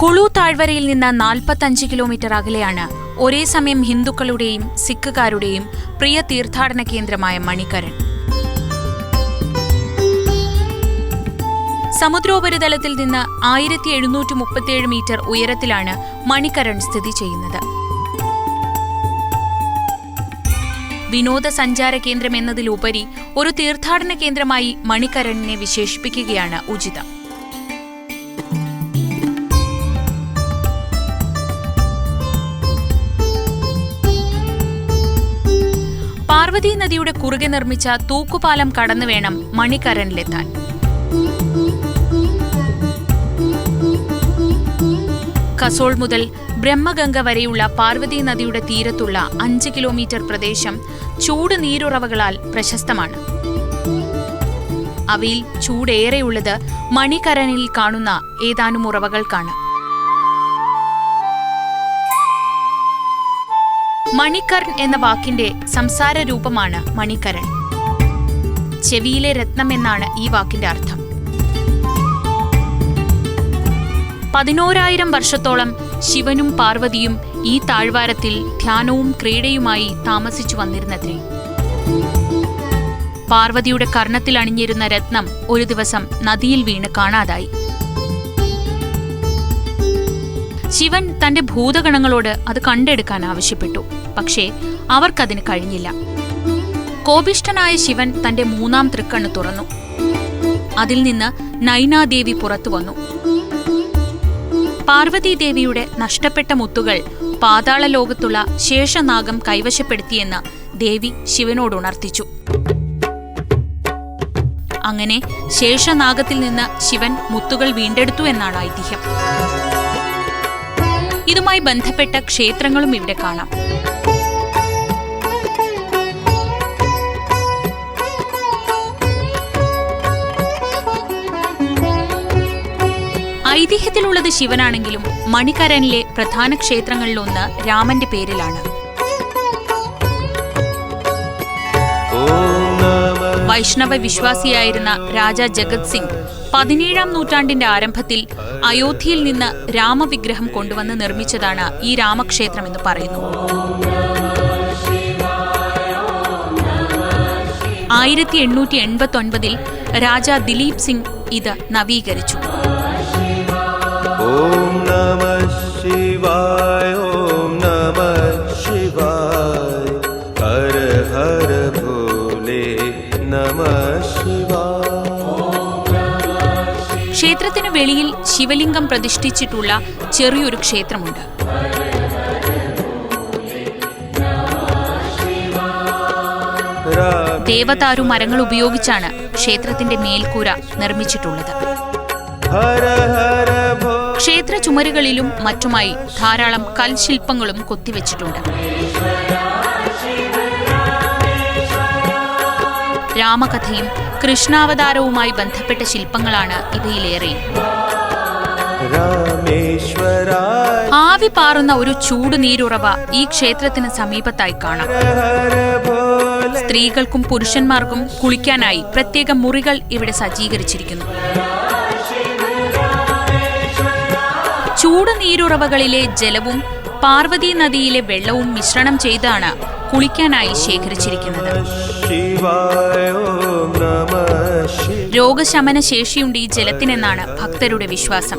കുളു താഴ്വരയിൽ നിന്ന് നാൽപ്പത്തഞ്ച് കിലോമീറ്റർ അകലെയാണ് ഒരേ സമയം ഹിന്ദുക്കളുടെയും സിഖുകാരുടെയും പ്രിയ തീർത്ഥാടന കേന്ദ്രമായ മണിക്കരൺ സമുദ്രോപരിതലത്തിൽ നിന്ന് ആയിരത്തി എഴുന്നൂറ്റി മുപ്പത്തിയേഴ് മീറ്റർ ഉയരത്തിലാണ് മണിക്കരൺ സ്ഥിതി ചെയ്യുന്നത്. വിനോദസഞ്ചാര കേന്ദ്രം എന്നതിലുപരി ഒരു തീർത്ഥാടന കേന്ദ്രമായി മണിക്കരണിനെ വിശേഷിപ്പിക്കുകയാണ് ഉചിതം. പാർവതി നദിയുടെ കുറുകെ നിർമ്മിച്ച തൂക്കുപാലം കടന്നു വേണം മണിക്കരനിലെത്താൻ കസോൾ മുതൽ ബ്രഹ്മഗംഗ വരെയുള്ള പാർവതി നദിയുടെ തീരത്തുള്ള അഞ്ച് കിലോമീറ്റർ പ്രദേശം ചൂട് നീരുറവകളാൽ പ്രശസ്തമാണ്. അവയിൽ ചൂടേറെയുള്ളത് മണിക്കരനിൽ കാണുന്ന ഏതാനും ഉറവകൾക്കാണ്. മണിക്കർൺ എന്ന വാക്കിന്റെ സംസാര രൂപമാണ് മണിക്കരൺ ചെവിയിലെ രത്നം എന്നാണ് ഈ വാക്കിന്റെ അർത്ഥം. പതിനോരായിരം വർഷത്തോളം ശിവനും പാർവതിയും ഈ താഴ്വാരത്തിൽ ധ്യാനവും ക്രീഡയുമായി താമസിച്ചു വന്നിരുന്നത്രേ. പാർവതിയുടെ കർണത്തിൽ അണിഞ്ഞിരുന്ന രത്നം ഒരു ദിവസം നദിയിൽ വീണ് കാണാതായി. ശിവൻ തന്റെ ഭൂതഗണങ്ങളോട് അത് കണ്ടെടുക്കാൻ ആവശ്യപ്പെട്ടു. പക്ഷേ അവർക്കതിന് കഴിഞ്ഞില്ല. കോപിഷ്ഠനായ ശിവൻ തന്റെ മൂന്നാം തൃക്കണ്ണ് തുറന്നു. അതിൽ നിന്ന് നൈനാദേവി പുറത്തു വന്നു. പാർവതീദേവിയുടെ നഷ്ടപ്പെട്ട മുത്തുകൾ പാതാള ലോകത്തുള്ള ശേഷനാഗം കൈവശപ്പെടുത്തിയെന്ന് ദേവി ശിവനോട് ഉണർത്തിച്ചു അങ്ങനെ ശേഷനാഗത്തിൽ നിന്ന് ശിവൻ മുത്തുകൾ വീണ്ടെടുത്തു എന്നാണ് ഐതിഹ്യം. ഇതുമായി ബന്ധപ്പെട്ട ക്ഷേത്രങ്ങളും ഇവിടെ കാണാം. ഐതിഹ്യത്തിലുള്ളത് ശിവനാണെങ്കിലും മണിക്കരനിലെ പ്രധാന ക്ഷേത്രങ്ങളിലൊന്ന് രാമന്റെ പേരിലാണ്. വൈഷ്ണവ വിശ്വാസിയായിരുന്ന രാജ ജഗത് സിംഗ് പതിനേഴാം നൂറ്റാണ്ടിന്റെ ആരംഭത്തിൽ അയോധ്യയിൽ നിന്ന് രാമവിഗ്രഹം കൊണ്ടുവന്ന് നിർമ്മിച്ചതാണ് ഈ രാമക്ഷേത്രം എന്ന് പറയുന്നു. ആയിരത്തി എണ്ണൂറ്റി എൺപത്തി ഒൻപതിൽ രാജ ദിലീപ് സിംഗ് ഇത് നവീകരിച്ചു. ക്ഷേത്രത്തിന് വെളിയിൽ ശിവലിംഗം പ്രതിഷ്ഠിച്ചിട്ടുള്ള ചെറിയൊരു ക്ഷേത്രമുണ്ട്. രാമ ദേവതാരു മരങ്ങൾ ഉപയോഗിച്ചാണ് ക്ഷേത്രത്തിന്റെ മേൽക്കൂര നിർമ്മിച്ചിട്ടുള്ളത്. ക്ഷേത്ര ചുമരുകളിലും മറ്റുമായി ധാരാളം കൽശില്പങ്ങളും കൊത്തിവെച്ചിട്ടുണ്ട്. രാമകഥയും കൃഷ്ണാവതാരവുമായി ബന്ധപ്പെട്ട ശില്പങ്ങളാണ് ഇവയിലേറെ. ആവി പാറുന്ന ഒരു ചൂട് നീരുറവ ഈ ക്ഷേത്രത്തിന് സമീപത്തായി കാണാം. സ്ത്രീകൾക്കും പുരുഷന്മാർക്കും കുളിക്കാനായി പ്രത്യേക മുറികൾ ഇവിടെ സജ്ജീകരിച്ചിരിക്കുന്നു. ചൂട് നീരുറവകളിലെ ജലവും പാർവതി നദിയിലെ വെള്ളവും മിശ്രണം ചെയ്താണ് കുളിക്കാനായി ശേഖരിച്ചിരിക്കുന്നത്. രോഗശമന ശേഷിയുണ്ട് ഈ ജലത്തിനെന്നാണ് ഭക്തരുടെ വിശ്വാസം.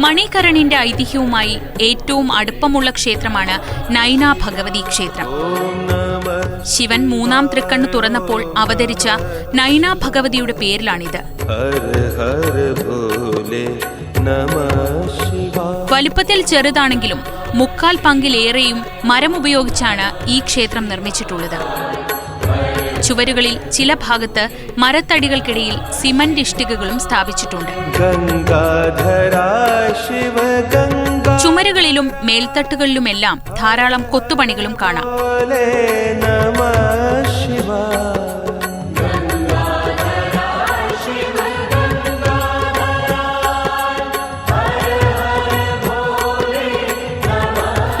മണികരണിന്റെ ഐതിഹ്യവുമായി ഏറ്റവും അടുപ്പമുള്ള ക്ഷേത്രമാണ് നൈന ഭഗവതി ക്ഷേത്രം. ശിവൻ മൂന്നാം തൃക്കണ്ണ് തുറന്നപ്പോൾ അവതരിച്ച നൈന ഭഗവതിയുടെ പേരിലാണിത്. വലുപ്പത്തിൽ ചെറുതാണെങ്കിലും മുക്കാൽ പങ്കിലേറെയും മരമുപയോഗിച്ചാണ് ഈ ക്ഷേത്രം നിർമ്മിച്ചിട്ടുള്ളത്. ചുവരുകളിൽ ചില ഭാഗത്ത് മരത്തടികൾക്കിടയിൽ സിമന്റ് ഇഷ്ടികകളും സ്ഥാപിച്ചിട്ടുണ്ട്. ഗംഗാധരാ ശിവ ഗംഗ ചുമരുകളിലും മേൽത്തട്ടുകളിലുമെല്ലാം ധാരാളം കൊത്തുപണികളും കാണാം.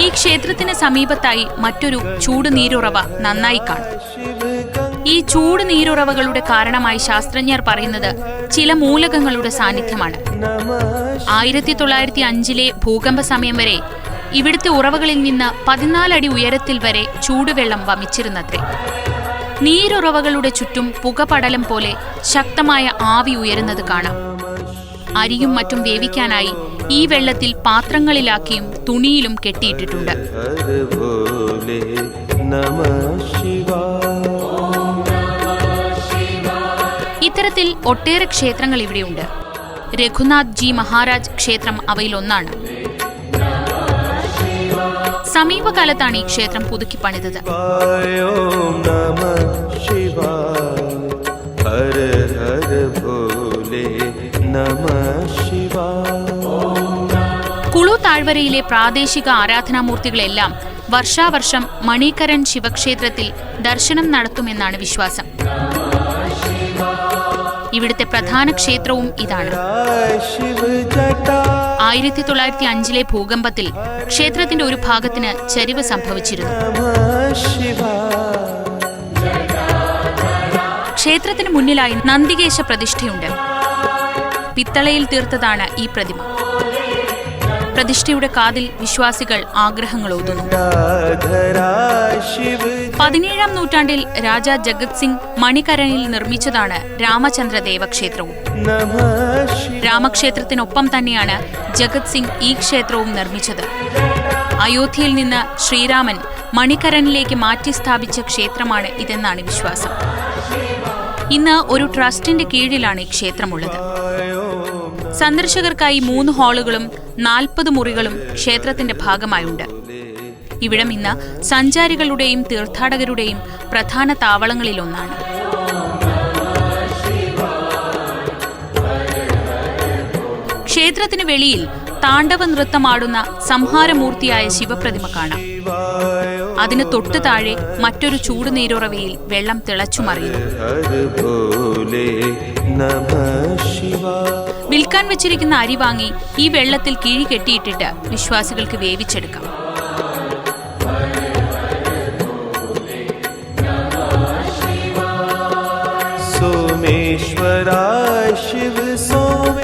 ഈ ക്ഷേത്രത്തിന് സമീപത്തായി മറ്റൊരു ചൂടുനീരുറവ നന്നായി കാണും. ഈ ചൂട് നീരുറവകളുടെ കാരണമായി ശാസ്ത്രജ്ഞർ പറയുന്നത് ചില മൂലകങ്ങളുടെ സാന്നിധ്യമാണ്. ആയിരത്തി തൊള്ളായിരത്തി അഞ്ചിലെ ഭൂകമ്പ സമയം വരെ ഇവിടുത്തെ ഉറവകളിൽ നിന്ന് പതിനാലടി ഉയരത്തിൽ വരെ ചൂടുവെള്ളം വമിച്ചിരുന്നത്രേ. നീരുറവകളുടെ ചുറ്റും പുകപടലം പോലെ ശക്തമായ ആവി ഉയരുന്നത് കാണാം. അരിയും മറ്റും വേവിക്കാനായി ഈ വെള്ളത്തിൽ പാത്രങ്ങളിലാക്കിയും തുണിയിലും കെട്ടിയിട്ടിട്ടുണ്ട്. നമ ഇത്തരത്തിൽ ഒട്ടേറെ ക്ഷേത്രങ്ങൾ ഇവിടെയുണ്ട്. രഘുനാഥ് ജി മഹാരാജ് ക്ഷേത്രം അവയിലൊന്നാണ്. സമീപകാലത്താണ് ഈ ക്ഷേത്രം പുതുക്കി പണിതത്. കുളു താഴ്വരയിലെ പ്രാദേശിക ആരാധനാമൂർത്തികളെല്ലാം വർഷാവർഷം മണികരൺ ശിവക്ഷേത്രത്തിൽ ദർശനം നടത്തുമെന്നാണ് വിശ്വാസം. ഇവിടുത്തെ പ്രധാന ക്ഷേത്രവും ഇതാണ്. ആയിരത്തി തൊള്ളായിരത്തി അഞ്ചിലെ ഭൂകമ്പത്തിൽ ക്ഷേത്രത്തിന്റെ ഒരു ഭാഗത്തിന് ചരിവ് സംഭവിച്ചിരുന്നു. ക്ഷേത്രത്തിന് മുന്നിലായി നന്ദികേശ പ്രതിഷ്ഠയുണ്ട്. പിത്തളയിൽ തീർത്തതാണ് ഈ പ്രതിമ. പ്രതിഷ്ഠയുടെ കാതിൽ വിശ്വാസികൾ ആഗ്രഹങ്ങൾ ഓതുന്നു പതിനേഴാം നൂറ്റാണ്ടിൽ രാജാ ജഗത് സിംഗ് മണികരണിൽ നിർമ്മിച്ചതാണ് രാമചന്ദ്ര ദേവക്ഷേത്രവും. രാമക്ഷേത്രത്തിനൊപ്പം തന്നെയാണ് ജഗത് സിംഗ് ഈ ക്ഷേത്രവും നിർമ്മിച്ചത്. അയോധ്യയിൽ നിന്ന് ശ്രീരാമൻ മണികരണിലേക്ക് മാറ്റി സ്ഥാപിച്ച ക്ഷേത്രമാണ് ഇതെന്നാണ് വിശ്വാസം. ഇന്ന് ഒരു ട്രസ്റ്റിന്റെ കീഴിലാണ് ഈ ക്ഷേത്രമുള്ളത്. സന്ദർശകർക്കായി മൂന്ന് ഹാളുകളും നാൽപ്പത് മുറികളും ക്ഷേത്രത്തിന്റെ ഭാഗമായുണ്ട്. ഇവിടം ഇന്ന് സഞ്ചാരികളുടെയും തീർത്ഥാടകരുടെയും പ്രധാന താവളങ്ങളിലൊന്നാണ്. ക്ഷേത്രത്തിന് വെളിയിൽ താണ്ഡവ നൃത്തമാടുന്ന സംഹാരമൂർത്തിയായ ശിവപ്രതിമ കാണാം. അതിന് തൊട്ടു താഴെ മറ്റൊരു ചൂട് നീരുറവയിൽ വെള്ളം തിളച്ചുമറിയുന്നു വിൽക്കാൻ വെച്ചിരിക്കുന്ന അരി വാങ്ങി ഈ വെള്ളത്തിൽ കിഴി കെട്ടിയിട്ടിട്ട് വിശ്വാസികൾക്ക് വേവിച്ചെടുക്കാം.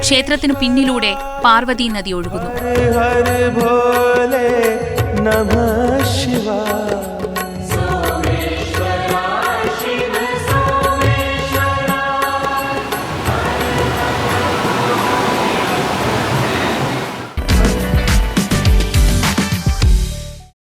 ക്ഷേത്രത്തിന് പിന്നിലൂടെ പാർവതി നദി ഒഴുകുന്നു. नमः शिवाय